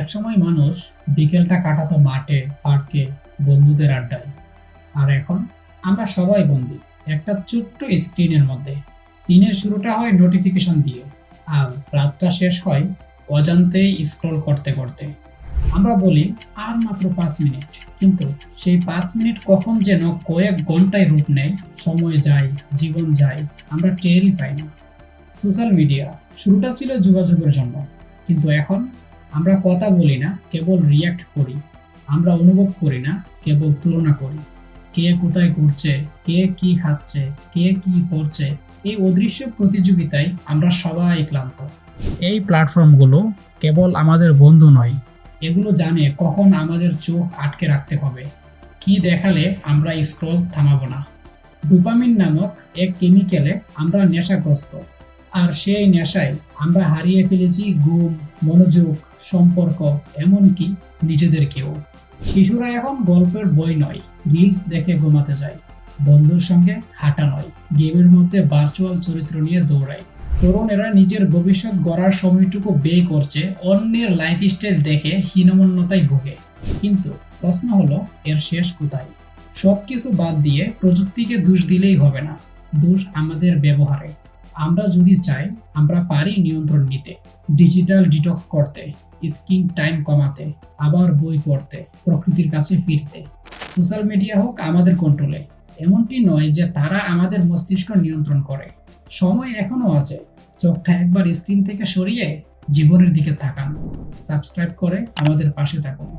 একসময় মানুষ বিকেলটা কাটাতো মাঠে, পার্কে, বন্ধুদের আড্ডায়। আর এখন আমরা সবাই বন্দি, একটা ছোট্ট স্ক্রিনের মধ্যে। দিনের শুরুটা হয় নোটিফিকেশন দিয়ে আর রাতটা শেষ হয় অজান্তেই স্ক্রল করতে করতে। আমরা বলি আর মাত্র পাঁচ মিনিট, কিন্তু সেই পাঁচ মিনিট কখন যেন কয়েক ঘন্টায় রূপ নেয়, সময় যায়, জীবন যায়, আমরা টেরই পাই না। সোশ্যাল মিডিয়া, শুরুটা ছিল যোগাযোগের জন্য, কিন্তু এখন আমরা কথা বলি না, কেবল রিয়াক্ট করি। আমরা অনুভব করি না, কেবল তুলনা করি। কে কোথায় ঘুরছে কে কি খাচ্ছে, কে কি করছে, এই অদৃশ্য প্রতিযোগিতায় আমরা সবাই ক্লান্ত। এই প্ল্যাটফর্মগুলো কেবল আমাদের বন্ধু নয়, এগুলো জানে কখন আমাদের চোখ আটকে রাখতে হবে। কি দেখালে আমরা স্ক্রল থামাবো না। ডোপামিন নামক এক কেমিক্যালে আমরা নেশাগ্রস্ত। আর সেই নেশায় আমরা হারিয়ে ফেলেছি ঘুম মনোযোগ, সম্পর্ক, এমনকি নিজেদেরকেও। শিশুরা এখন গল্পের বই নয় রিলস দেখে ঘুমাতে যায়। বন্ধুর সঙ্গে হাঁটা নয়, গেমের মধ্যে ভার্চুয়াল চরিত্র নিয়ে দৌড়ায়। তরুণেরা নিজের ভবিষ্যৎ গড়ার সময়টুকু ব্যয় করছে, অন্যের লাইফস্টাইল দেখে হীনমন্যতায় ভোগে। কিন্তু প্রশ্ন হলো, এর শেষ কোথায়? সবকিছু বাদ দিয়ে প্রযুক্তিকে দোষ দিলেই হবে না। দোষ আমাদের ব্যবহারে। আমরা যদি চাই, আমরা পারি নিয়ন্ত্রণ নিতে ডিজিটাল ডিটক্স করতে স্ক্রিন টাইম কমাতে, আবার বই পড়তে, প্রকৃতির কাছে ফিরতে। সোশ্যাল মিডিয়া হোক আমাদের কন্ট্রোলে এমনটি নয় যে তারা আমাদের মস্তিষ্ক নিয়ন্ত্রণ করে। সময় এখনও আছে, চোখটা একবার স্ক্রিন থেকে সরিয়ে জীবনের দিকে তাকান। সাবস্ক্রাইব করে আমাদের পাশে থাকুন।